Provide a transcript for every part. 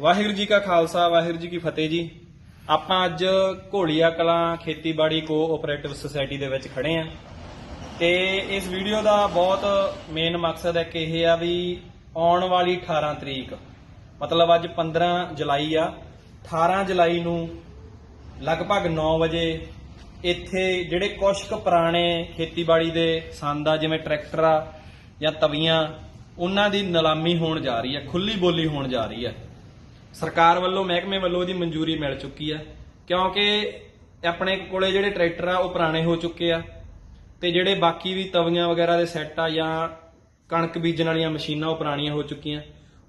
ਵਾਹਿਗੁਰੂ ਜੀ ਕਾ ਖਾਲਸਾ, ਵਾਹਿਗੁਰੂ ਜੀ ਕੀ ਫਤਿਹ ਜੀ। ਆਪਾਂ ਅੱਜ ਘੋਲੀਆ ਕਲਾਂ ਖੇਤੀਬਾੜੀ ਕੋਆਪਰੇਟਿਵ ਸੁਸਾਇਟੀ ਦੇ ਵਿੱਚ ਖੜੇ ਆਂ। ਤੇ ਇਸ ਵੀਡੀਓ ਦਾ ਬਹੁਤ ਮੇਨ ਮਕਸਦ ਹੈ ਕਿ ਇਹ ਆ ਵੀ ਆਉਣ ਵਾਲੀ 18 ਤਰੀਕ, ਮਤਲਬ ਅੱਜ 15 ਜੁਲਾਈ ਆ। 18 ਜੁਲਾਈ ਨੂੰ ਲਗਭਗ 9 ਵਜੇ ਇੱਥੇ ਜਿਹੜੇ ਕੁਛ ਕੁ ਪੁਰਾਣੇ ਖੇਤੀਬਾੜੀ ਦੇ ਸੰਦ ਆ, ਜਿਵੇਂ ਟਰੈਕਟਰ ਆ ਜਾਂ ਤਵੀਆਂ, ਉਹਨਾਂ ਦੀ ਨਿਲਾਮੀ ਹੋਣ ਜਾ ਰਹੀ ਹੈ ਖੁੱਲੀ ਬੋਲੀ ਹੋਣ ਜਾ ਰਹੀ ਹੈ ਸਰਕਾਰ ਵੱਲੋਂ ਮਹਿਕਮੇ ਵੱਲੋਂ ਉਹਦੀ ਮਨਜ਼ੂਰੀ ਮਿਲ ਚੁੱਕੀ ਆ, ਕਿਉਂਕਿ ਆਪਣੇ ਕੋਲੇ ਜਿਹੜੇ ਟਰੈਕਟਰ ਆ, ਉਹ ਪੁਰਾਣੇ ਹੋ ਚੁੱਕੇ ਆ ਤੇ ਜਿਹੜੇ ਬਾਕੀ ਵੀ ਤਵੀਆਂ ਵਗੈਰਾ ਦੇ ਸੈੱਟ ਆ ਜਾਂ ਕਣਕ ਬੀਜਣ ਵਾਲੀਆਂ ਮਸ਼ੀਨਾਂ ਉਹ ਪੁਰਾਣੀਆਂ ਹੋ ਚੁੱਕੀਆਂ,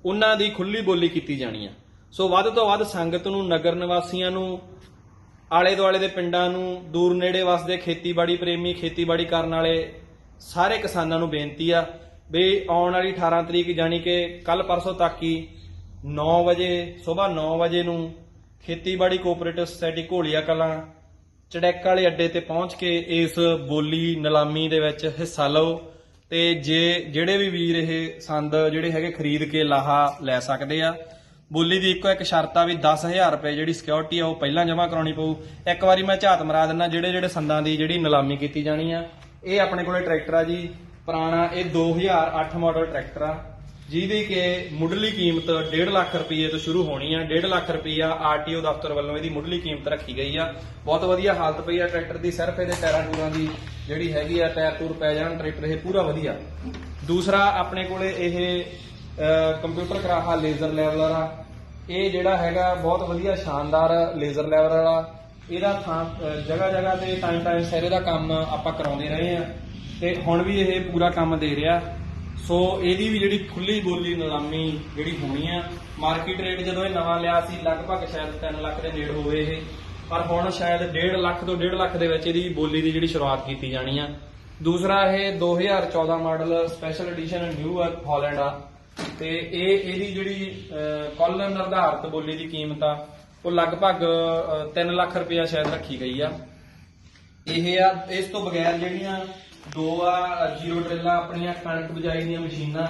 ਉਹਨਾਂ ਦੀ ਖੁੱਲੀ ਬੋਲੀ ਕੀਤੀ ਜਾਣੀ ਆ। ਸੋ ਵੱਧ ਤੋਂ ਵੱਧ ਸੰਗਤ ਨੂੰ, ਨਗਰ ਨਿਵਾਸੀਆਂ ਨੂੰ, ਆਲੇ ਦੁਆਲੇ ਦੇ ਪਿੰਡਾਂ ਨੂੰ, ਦੂਰ ਨੇੜੇ ਵਸਦੇ ਖੇਤੀਬਾੜੀ ਪ੍ਰੇਮੀ, ਖੇਤੀਬਾੜੀ ਕਰਨ ਵਾਲੇ ਸਾਰੇ ਕਿਸਾਨਾਂ ਨੂੰ ਬੇਨਤੀ ਆ ਵੀ ਆਉਣ ਵਾਲੀ 18 ਤਰੀਕ ਜਾਨੀ ਕਿ ਕੱਲ ਪਰਸੋਂ ਤੱਕ ਹੀ 9 ਵਜੇ, ਸਵੇਰ 9 ਵਜੇ ਨੂੰ ਖੇਤੀਬਾੜੀ ਕੋਆਪਰੇਟਿਵ ਸੁਸਾਇਟੀ ਘੋਲੀਆ ਕਲਾਂ, ਚੜੈਕ ਵਾਲੇ ਅੱਡੇ ਤੇ ਪਹੁੰਚ ਕੇ ਇਸ ਬੋਲੀ ਨਿਲਾਮੀ ਦੇ ਵਿੱਚ ਹਿੱਸਾ ਲਓ ਤੇ ਜੇ, ਜਿਹੜੇ ਵੀ ਵੀਰ ਇਹ ਸੰਦ ਜਿਹੜੇ ਹੈਗੇ ਖਰੀਦ ਕੇ ਲਾਹਾ ਲੈ ਸਕਦੇ ਆ। ਬੋਲੀ ਦੀ ਇੱਕੋ ਇੱਕ ਸ਼ਰਤ ਆ ਵੀ 10000 ਰੁਪਏ ਜਿਹੜੀ ਸਿਕਿਉਰਿਟੀ ਆ ਉਹ ਪਹਿਲਾਂ ਜਮ੍ਹਾਂ ਕਰਾਉਣੀ ਪਊ। ਇੱਕ ਵਾਰੀ ਮੈਂ ਝਾਤ ਮਰਾ ਦਿੰਦਾ ਜਿਹੜੇ ਜਿਹੜੇ ਸੰਦਾਂ ਦੀ ਜਿਹੜੀ ਨਿਲਾਮੀ ਕੀਤੀ ਜਾਣੀ ਆ, ਇਹ ਆਪਣੇ ਕੋਲੇ ਟਰੈਕਟਰ ਆ ਜੀ। ਪੁਰਾਣਾ ਇਹ 2008 ਮਾਡਲ ਟਰੈਕਟਰ ਆ। ਜਿਹਦੀ ਕਿ ਮੁੱਢਲੀ ਕੀਮਤ 1.5 ਲੱਖ ਰੁਪਏ ਤੋਂ ਸ਼ੁਰੂ ਹੋਣੀ ਆ 1.5 ਲੱਖ ਰੁਪਈਆ ਆਰਟੀਓ ਦਫ਼ਤਰ ਵੱਲੋਂ ਇਹਦੀ ਮੁੱਢਲੀ ਕੀਮਤ ਰੱਖੀ ਗਈ ਆ। ਬਹੁਤ ਵਧੀਆ ਹਾਲਤ ਪਈ ਆ, ਟਰੈਕਟਰ ਦੀ, ਸਿਰਫ ਇਹਦੇ ਟਾਇਰਾਂ ਟੂਰਾਂ ਦੀ ਜਿਹੜੀ ਹੈਗੀ ਆ, ਟਾਇਰ ਟੂਰ ਪੈ ਜਾਣ, ਟਰੈਕਟਰ ਇਹ ਪੂਰਾ ਵਧੀਆ। ਦੂਸਰਾ, ਆਪਣੇ ਕੋਲੇ ਇਹ ਕੰਪਿਊਟਰ ਕਰਾਹਾ ਲੇਜ਼ਰ ਲੈਵਲਰ ਆ। ਇਹ ਜਿਹੜਾ ਹੈਗਾ, ਬਹੁਤ ਵਧੀਆ ਸ਼ਾਨਦਾਰ ਲੇਜ਼ਰ ਲੈਵਲਰ ਵਾਲਾ ਇਹਦਾ ਥਾਂ ਜਗ੍ਹਾ ਜਗ੍ਹਾ ਤੇ ਟਾਈਮ ਟਾਈਮ ਸਾਰੇ ਦਾ ਕੰਮ ਆਪਾਂ ਕਰਾਉਂਦੇ ਰਹੇ ਆ। ਤੇ ਹੁਣ ਵੀ ਇਹ ਪੂਰਾ ਕੰਮ ਦੇ ਰਿਹਾ। ਸੋ ਇਹਦੀ ਵੀ ਜਿਹੜੀ ਖੁੱਲੀ ਬੋਲੀ ਨਿਲਾਮੀ ਜਿਹੜੀ ਹੋਣੀ ਆ ਮਾਰਕੀਟ ਰੇਟ ਜਦੋਂ ਇਹ ਨਵਾਂ ਲਿਆ ਸੀ, ਲਗਭਗ ਸ਼ਾਇਦ 3 ਲੱਖ ਦੇ ਨੇੜ ਹੋਵੇ ਇਹ। ਪਰ ਹੁਣ ਸ਼ਾਇਦ 1.5 ਲੱਖ ਤੋਂ 1.5 ਲੱਖ ਦੇ ਵਿੱਚ ਇਹਦੀ ਬੋਲੀ ਦੀ ਜਿਹੜੀ ਸ਼ੁਰੂਆਤ ਕੀਤੀ ਜਾਣੀ ਆ। ਦੂਸਰਾ ਇਹ 2014 model special edition New Holland ਆ। ਤੇ ਇਹ ਇਹਦੀ ਜਿਹੜੀ ਕੁੱਲ ਨਿਰਧਾਰਤ ਬੋਲੀ ਦੀ ਕੀਮਤ ਆ, ਉਹ ਲਗਭਗ 3 ਲੱਖ ਰੁਪਇਆ ਸ਼ਾਇਦ ਰੱਖੀ ਗਈ ਆ। ਇਹ ਆ, ਇਸ ਤੋਂ ਬਗੈਰ ਜਿਹੜੀਆਂ ਦੋ ਆ ਜ਼ੀਰੋ ਡਰਿੱਲਾਂ ਆਪਣੀਆਂ, ਕਣਕ ਬਜਾਈ ਦੀਆਂ ਮਸ਼ੀਨਾਂ,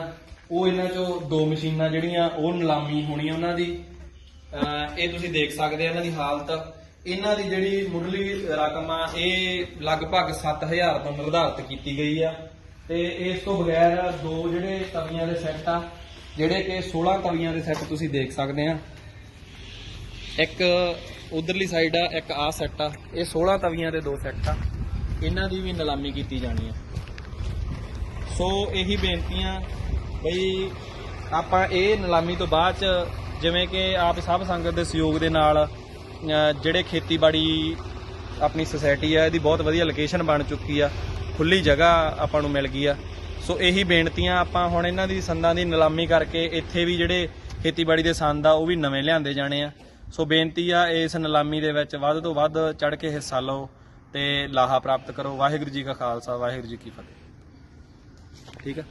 ਉਹ ਇਹਨਾਂ ਚੋਂ ਦੋ ਮਸ਼ੀਨਾਂ ਜਿਹੜੀਆਂ, ਉਹ ਨਿਲਾਮੀ ਹੋਣੀ ਉਹਨਾਂ ਦੀ। ਇਹ ਤੁਸੀਂ ਦੇਖ ਸਕਦੇ ਆ ਇਹਨਾਂ ਦੀ ਹਾਲਤ। ਇਹਨਾਂ ਦੀ ਜਿਹੜੀ ਮੁੱਢਲੀ ਰਕਮ ਆ, ਇਹ ਲਗਭਗ 7000 ਤੋਂ ਨਿਰਧਾਰਿਤ ਕੀਤੀ ਗਈ ਆ। ਤੇ ਇਸ ਤੋਂ ਬਗੈਰ ਦੋ ਜਿਹੜੇ ਤਵੀਆਂ ਦੇ ਸੈੱਟ ਆ, ਜਿਹੜੇ ਕਿ 16 ਤਵੀਆਂ ਦੇ ਸੈੱਟ ਤੁਸੀਂ ਦੇਖ ਸਕਦੇ ਆ। ਇੱਕ ਉਧਰਲੀ ਸਾਈਡ ਆ, ਇੱਕ ਆ ਸੈੱਟ ਆ। ਇਹ 16 ਤਵੀਆਂ ਦੇ ਦੋ ਸੈੱਟ ਆ। ਇਹਨਾਂ ਦੀ ਵੀ ਨਿਲਾਮੀ ਕੀਤੀ ਜਾਣੀ ਆ ਸੋ ਇਹੀ ਬੇਨਤੀਆਂ, ਬਈ ਆਪਾਂ ਇਹ ਨਿਲਾਮੀ ਤੋਂ ਬਾਅਦ ਚ ਜਿਵੇਂ ਕਿ ਆਪ ਸਭ ਸੰਗਤ ਦੇ ਸਹਿਯੋਗ ਦੇ ਨਾਲ ਜਿਹੜੇ ਖੇਤੀਬਾੜੀ ਆਪਣੀ ਸੁਸਾਇਟੀ ਆ, ਇਹਦੀ ਬਹੁਤ ਵਧੀਆ ਲੋਕੇਸ਼ਨ ਬਣ ਚੁੱਕੀ ਆ, ਖੁੱਲੀ ਜਗ੍ਹਾ ਆਪਾਂ ਨੂੰ ਮਿਲ ਗਈ ਆ। ਸੋ ਇਹੀ ਬੇਨਤੀਆਂ ਆਪਾਂ ਹੁਣ ਇਹਨਾਂ ਦੀ ਸੰਦਾਂ ਦੀ ਨਿਲਾਮੀ ਕਰਕੇ ਇੱਥੇ ਵੀ ਜਿਹੜੇ ਖੇਤੀਬਾੜੀ ਦੇ ਸੰਦ ਆ, ਉਹ ਵੀ ਨਵੇਂ ਲਿਆਂਦੇ ਜਾਣੇ ਆ। ਸੋ ਬੇਨਤੀ ਆ ਇਸ ਨਿਲਾਮੀ ਦੇ ਵਿੱਚ ਵੱਧ ਤੋਂ ਵੱਧ ਚੜ ਕੇ ਹਿੱਸਾ ਲਓ। ਤੇ ਲਾਹਾ ਪ੍ਰਾਪਤ ਕਰੋ। ਵਾਹਿਗੁਰੂ ਜੀ ਕਾ ਖਾਲਸਾ ਵਾਹਿਗੁਰੂ ਜੀ ਕੀ ਫਤਿਹ। ਠੀਕ ਹੈ?